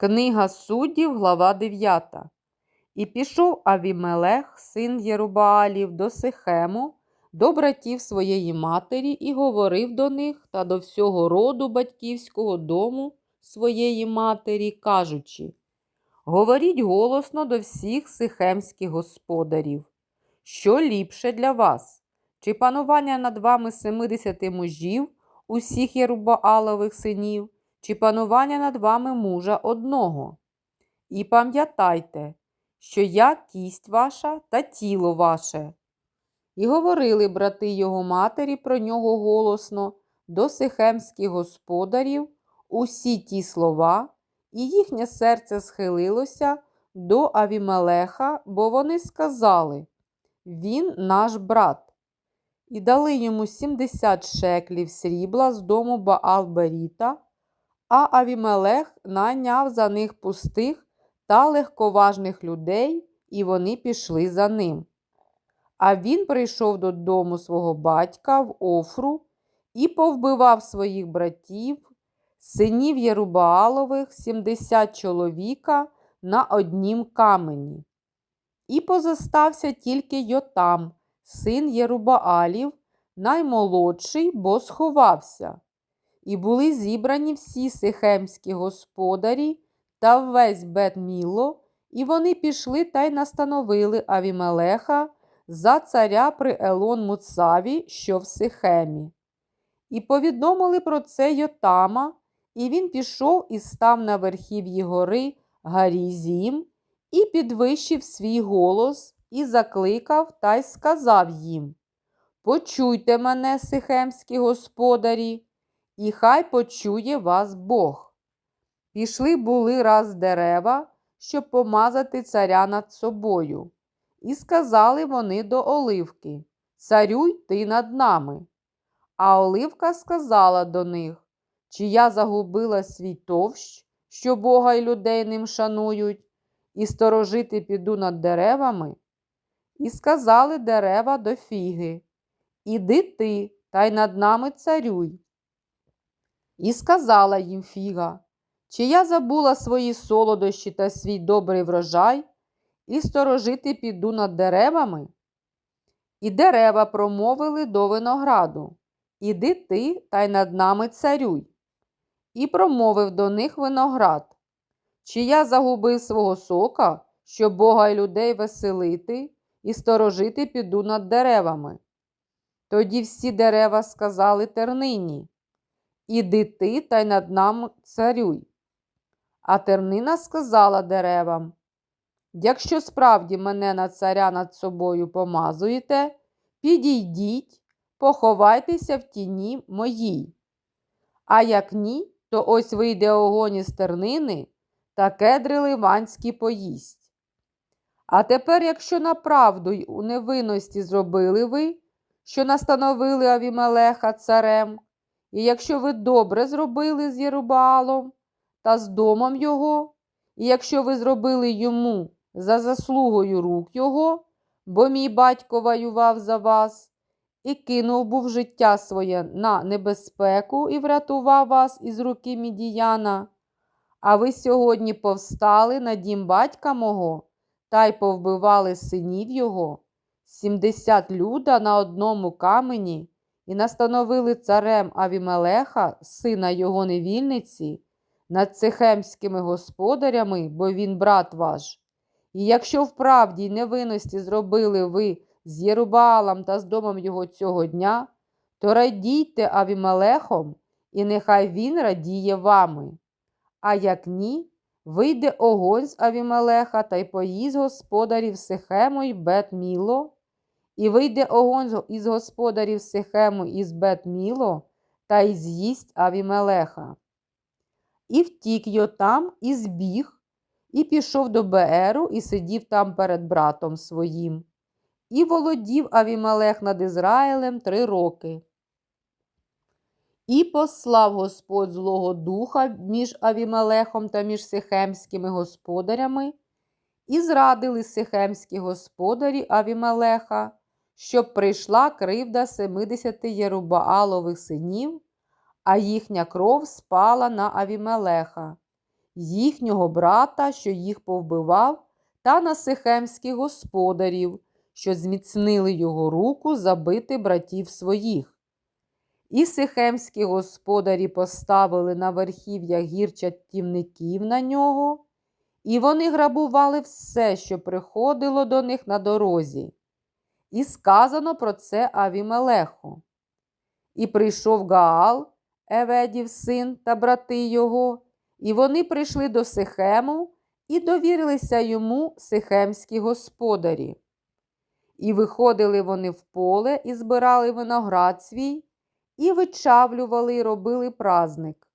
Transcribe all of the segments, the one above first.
Книга суддів, глава 9. І пішов Авімелех, син Єрубаалів, до Сихему, до братів своєї матері, і говорив до них та до всього роду батьківського дому своєї матері, кажучи: Говоріть голосно до всіх сихемських господарів, що ліпше для вас, чи панування над вами семидесяти мужів, усіх Єрубаалових синів, чи панування над вами мужа одного. І пам'ятайте, що я кість ваша та тіло ваше. І говорили брати його матері про нього голосно до сихемських господарів усі ті слова, і їхнє серце схилилося до Авімелеха, бо вони сказали Він наш брат. І дали йому сімдесят шеклів срібла з дому Баал-Беріта, а Авімелех найняв за них пустих та легковажних людей, і вони пішли за ним. А він прийшов додому свого батька в Офру і повбивав своїх братів, синів Єрубаалових, сімдесят чоловіка на однім камені. І позостався тільки Йотам, син Єрубаалів, наймолодший, бо сховався. І були зібрані всі сихемські господарі та весь Бет-Міло, і вони пішли та й настановили Авімелеха за царя при Елон Муцаві, що в Сихемі. І повідомили про це Йотама, і він пішов і став на верхів'ї гори Гарізім, і підвищив свій голос, і закликав та й сказав їм Почуйте мене, сихемські господарі, і хай почує вас Бог. Пішли були раз дерева, щоб помазати царя над собою. І сказали вони до Оливки Царюй ти над нами. А Оливка сказала до них Чи я загубила свій товщ, що Бога й людей ним шанують, і сторожити піду над деревами? І сказали дерева до фіги Іди ти, та й над нами царюй. І сказала їм фіга, чи я забула свої солодощі та свій добрий врожай, і сторожити піду над деревами? І дерева промовили до винограду Іди ти та й над нами царюй. І промовив до них виноград. Чи я загубив свого сока, щоб Бога й людей веселити, і сторожити піду над деревами? Тоді всі дерева сказали тернині Іди ти та й над нами царюй. А тернина сказала деревам Якщо справді мене на царя над собою помазуєте, підійдіть, поховайтеся в тіні моїй. А як ні, то ось вийде огонь із тернини та кедри ливанські поїсть. А тепер, якщо направду й у невинності зробили ви, що настановили Авімелеха царем, і якщо ви добре зробили з Єрубаалом та з домом його, і якщо ви зробили йому за заслугою рук його, бо мій батько воював за вас, і кинув був життя своє на небезпеку і врятував вас із руки мідіяна, а ви сьогодні повстали на дім батька мого та й повбивали синів його, сімдесят люда на одному камені і настановили царем Авімелеха, сина його невільниці, над цехемськими господарями, бо він брат ваш. І якщо вправді й невинності зробили ви з Єрубаалом та з домом його цього дня, то радійте Авімелехом, і нехай він радіє вами. А як ні, вийде огонь з Авімелеха та й поїзд господарів Сихему й Бет-Міло, і вийде огонь із господарів Сихему із Бет-Міло та й з'їсть Авімелеха. І втік Йотам, і збіг, і пішов до Бееру, і сидів там перед братом своїм. І володів Авімелех над Ізраїлем три роки. І послав Господь Злого Духа між Авімелехом та між Сихемськими господарями, і зрадили Сихемські господарі Авімелеха, щоб прийшла кривда семидесяти Єрубаалових синів, а їхня кров спала на Авімелеха. їхнього брата, що їх повбивав, та на сихемських господарів, що зміцнили його руку забити братів своїх. І сихемські господарі поставили на верхів'я гір чатівників на нього, і вони грабували все, що приходило до них на дорозі. І сказано про це Авімелеху. І прийшов Гаал, Еведів син та брати його, і вони прийшли до Сихему і довірилися йому сихемські господарі. І виходили вони в поле і збирали виноград свій, і вичавлювали і робили празник.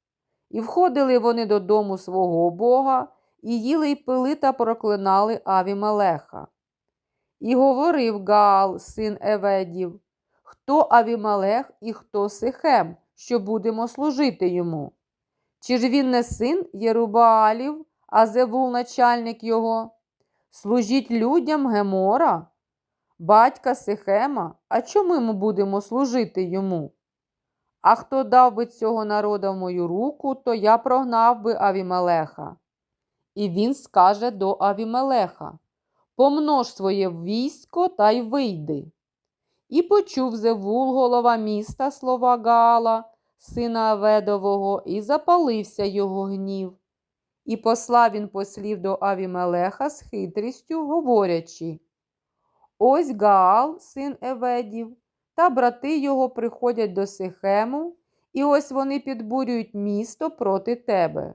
І входили вони додому свого Бога, і їли й пили та проклинали Авімелеха. І говорив Гаал, син Еведів, хто Авімелех і хто Сихем, що будемо служити йому? Чи ж він не син Єрубаалів, а Зевул начальник його? Служіть людям Гемора, батька Сихема, а чому ми будемо служити йому? А хто дав би цього народа в мою руку, то я прогнав би Авімелеха. І він скаже до Авімелеха Помнож своє військо та й вийди. І почув Зевул, голова міста, слова Гаала, сина Аведового, і запалився його гнів. І послав він послів до Авімелеха з хитрістю, говорячи Ось Гаал, син Еведів, та брати його приходять до Сихему, і ось вони підбурюють місто проти тебе.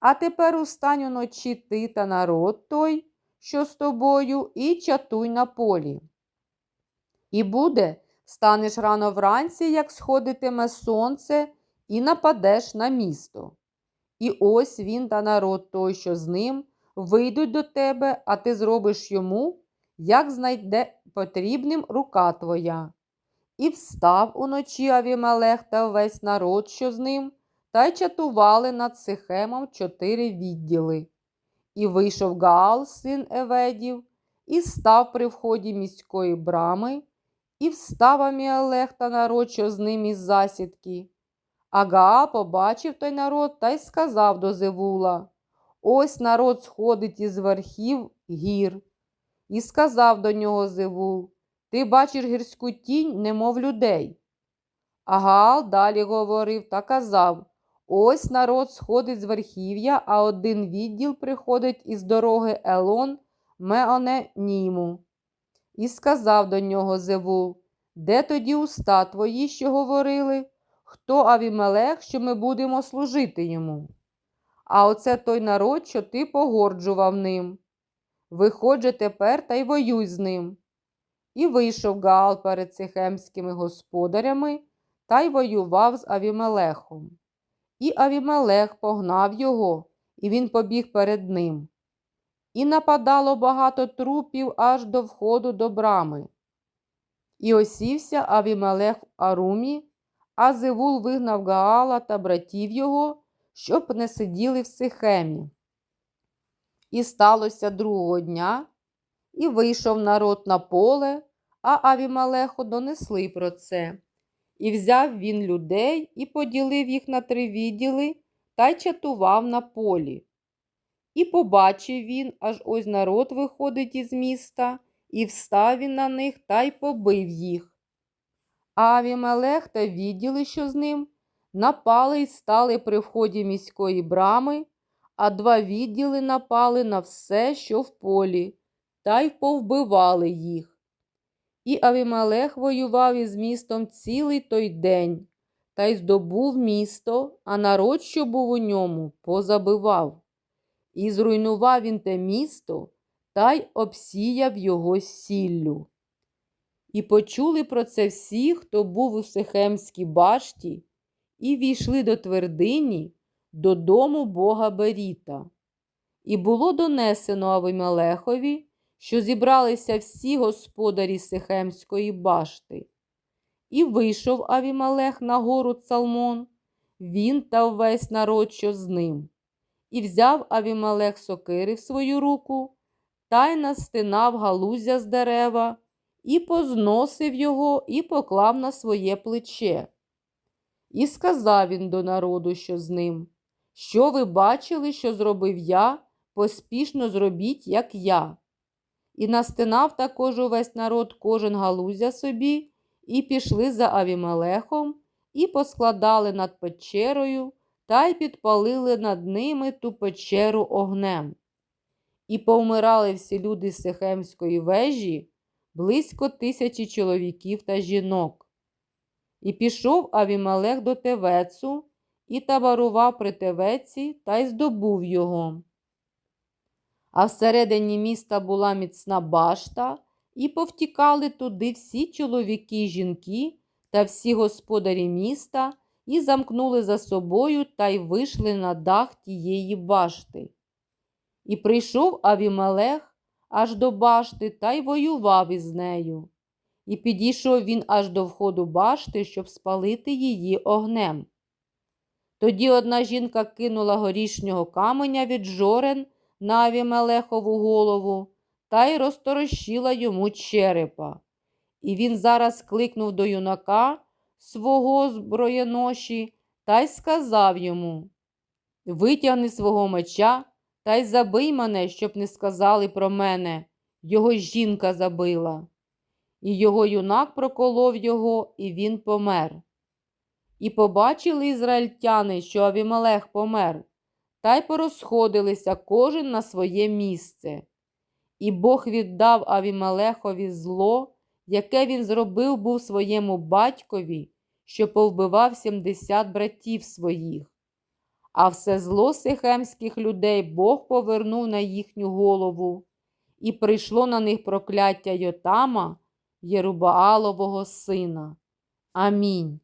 А тепер устань уночі ти та народ той, що з тобою, і чатуй на полі. І буде, станеш рано вранці, як сходитиме сонце, і нападеш на місто. І ось він та народ той, що з ним, вийдуть до тебе, а ти зробиш йому, як знайде потрібним рука твоя. І встав уночі Авімелех та весь народ, що з ним, та й чатували над Сихемом чотири відділи. І вийшов Гаал, син Еведів, і став при вході міської брами, і встав Аміалех та народ, з ним із засідки. А Гаал побачив той народ та й сказав до Зевула Ось народ сходить із верхів гір. І сказав до нього Зевул Ти бачиш гірську тінь, немов людей. А Гаал далі говорив та казав Ось народ сходить з верхів'я, а один відділ приходить із дороги Елон Меоне Німу. І сказав до нього Зевул, де тоді уста твої, що говорили? Хто Авімелех, що ми будемо служити йому? А оце той народ, що ти погорджував ним. Виходь тепер та й воюй з ним. І вийшов Гаал перед цихемськими господарями та й воював з Авімелехом. І Авімелех погнав його, і він побіг перед ним. І нападало багато трупів аж до входу до брами. І осівся Авімелех в Арумі, а Зевул вигнав Гаала та братів його, щоб не сиділи в Сихемі. І сталося другого дня, і вийшов народ на поле, а Авімелеху донесли про це. І взяв він людей і поділив їх на три відділи та й чатував на полі. І побачив він, аж ось народ виходить із міста, і встав він на них та й побив їх. А Авімелех та відділи, що з ним, напали й стали при вході міської брами, а два відділи напали на все, що в полі, та й повбивали їх. І Авімелех воював із містом цілий той день, та й здобув місто, а народ, що був у ньому, позабивав. І зруйнував він те місто та й обсіяв його сіллю. І почули про це всі, хто був у Сихемській башті, і війшли до твердині додому бога Беріта. І було донесено Авимелехові, що зібралися всі господарі Сихемської башти. І вийшов Авімелех на гору Цалмон, він та весь народ, що з ним. І взяв Авімелех сокири в свою руку, та й настинав галузя з дерева, і позносив його, і поклав на своє плече. І сказав він до народу, що з ним Що ви бачили, що зробив я, поспішно зробіть, як я. І настинав також увесь народ кожен галузя собі, і пішли за Авімелехом, і поскладали над печерою, та й підпалили над ними ту печеру огнем. І повмирали всі люди з Сихемської вежі, близько тисячі чоловіків та жінок. І пішов Авімелех до Тевецу, і таборував при Тевеці та й здобув його. А всередині міста була міцна башта, і повтікали туди всі чоловіки й жінки та всі господарі міста, і замкнули за собою та й вийшли на дах тієї башти. І прийшов Авімелех аж до башти та й воював із нею. І підійшов він аж до входу башти, щоб спалити її огнем. Тоді одна жінка кинула горішнього каменя від жорен на Авімелехову голову та й розторощила йому черепа. І він зараз кликнув до юнака свого зброєноші та й сказав йому Витягни свого меча та й забий мене, щоб не сказали про мене. Його жінка забила. І його юнак проколов його, і він помер. І побачили ізраїльтяни, що Авімелех помер, та й порозходилися кожен на своє місце. І Бог віддав Авімелехові зло, яке він зробив був своєму батькові, що повбивав сімдесят братів своїх. А все зло сихемських людей Бог повернув на їхню голову, і прийшло на них прокляття Йотама, Єрубаалового сина. Амінь.